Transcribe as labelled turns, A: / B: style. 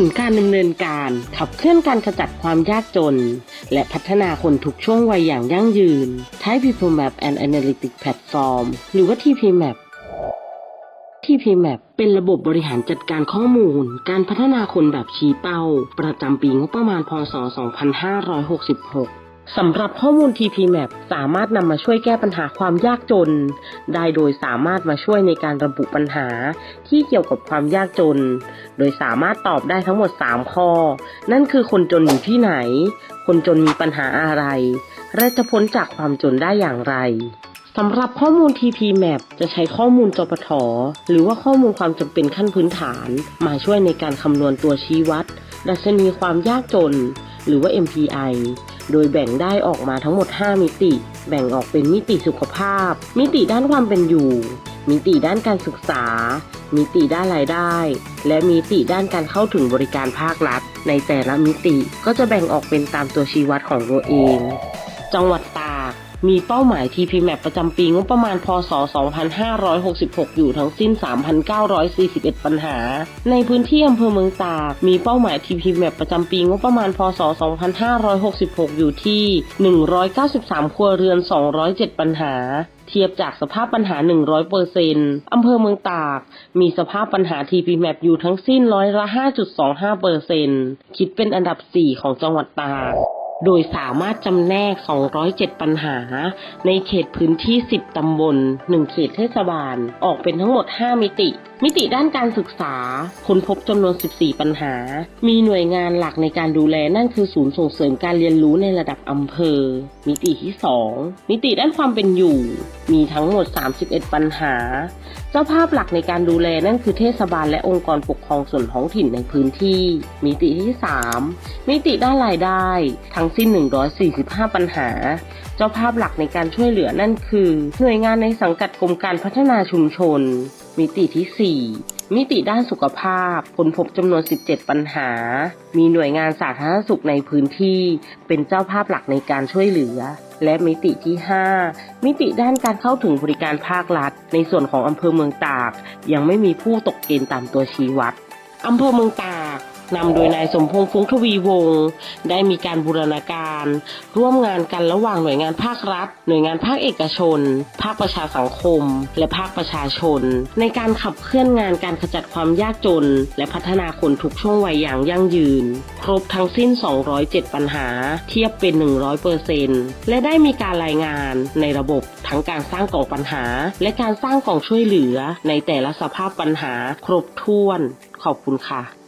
A: ผลการดำเนินการขับเคลื่อนการขจัดความยากจน และพัฒนาคนทุกช่วงวัยอย่างยั่งยืน Thai People Map and Analytics Platform หรือว่า TP Map TP Map เป็นระบบบริหารจัดการข้อมูล การพัฒนาคนแบบชี้เป้า ประจำปีงบประมาณพศ 2566 สำหรับข้อมูล TP Map สามารถนำมาช่วยแก้ปัญหาความยากจน ได้โดยสามารถมาช่วยในการระบุปัญหาที่เกี่ยวกับความยากจน โดยสามารถตอบได้ทั้งหมด 3 ข้อ นั่นคือคนจนอยู่ที่ไหน คนจนมีปัญหาอะไรและจะพ้นจากความจนได้อย่างไรสำหรับข้อมูล TP Map จะใช้ข้อมูลจปทหรือว่าข้อมูลความจำเป็นขั้นพื้นฐาน มาช่วยในการคำนวณตัวชี้วัด ดัชนีความยากจน หรือว่า MPI โดยแบ่งได้ออกมาทั้งหมด 5 มิติ แบ่งออกเป็นมิติสุขภาพ มิติด้านความเป็นอยู่ มิติด้านการศึกษา มิติด้านรายได้ และมิติด้านการเข้าถึงบริการภาครัฐ ในแต่ละมิติก็จะแบ่งออกเป็นตามตัวชี้วัดของตัวเอง จังหวัดตาก มีเป้าหมาย TP Map ประจำปีงบประมาณ พศ 2566 อยู่ทั้งสิ้น 3,941 ปัญหา ในพื้นที่อำเภอเมืองตาก มีเป้าหมาย TP Map ประจำปีงบประมาณ พศ 2566 อยู่ที่ 193 ครัวเรือน 207 ปัญหาเทียบจากสภาพปัญหา 100%อำเภอเมืองตาก มีสภาพปัญหา TP Map อยู่ทั้งสิ้นร้อยละ 5.25%คิดเป็นอันดับ 4 ของจังหวัดตาก โดยสามารถจำแนก 207 ปัญหา ในเขตพื้นที่ 10 ตำบล 1 เขตเทศบาล ออกเป็นทั้งหมด 5 มิติ มิติด้านการศึกษาค้นพบจำนวน 14 ปัญหา มีหน่วยงานหลักในการดูแลนั่นคือศูนย์ส่งเสริมการเรียนรู้ในระดับอำเภอ มิติที่ 2 มิติด้านความเป็นอยู่ มีทั้งหมด 31 ปัญหา เจ้าภาพหลักในการดูแลนั่นคือเทศบาลและองค์กรปกครองส่วนท้องถิ่นในพื้นที่ มิติที่ 3 มิติด้านรายได้ ทั้งสิ้น 145 ปัญหา เจ้าภาพหลักในการช่วยเหลือนั่นคือ หน่วยงานในสังกัดกรมการพัฒนาชุมชน มิติที่ 4 มิติด้านสุขภาพผลพบจำนวน 17 ปัญหา มีหน่วยงานสาธารณสุขในพื้นที่ เป็นเจ้าภาพหลักในการช่วยเหลือ และมิติที่ 5 มิติด้านการเข้าถึงบริการภาครัฐ ในส่วนของอำเภอเมืองตาก ยังไม่มีผู้ตกเกณฑ์ตามตัวชี้วัดอำเภอเมืองตาก นำโดยนายสมพงษ์ฟุ้งทวีวงศ์ได้มีการบูรณาการ ร่วมงานกันระหว่างหน่วยงานภาครัฐ หน่วยงานภาคเอกชน ภาคประชาสังคม และภาคประชาชน ในการขับเคลื่อนงานการขจัดความยากจน และพัฒนาคนทุกช่วงวัยอย่างยั่งยืน ครบทั้งสิ้น 207 ปัญหา เทียบเป็น 100%และได้มีการรายงานในระบบทั้งการสร้างกล่องปัญหา และการสร้างกล่องช่วยเหลือในแต่ละสภาพปัญหาครบถ้วน ขอบคุณค่ะ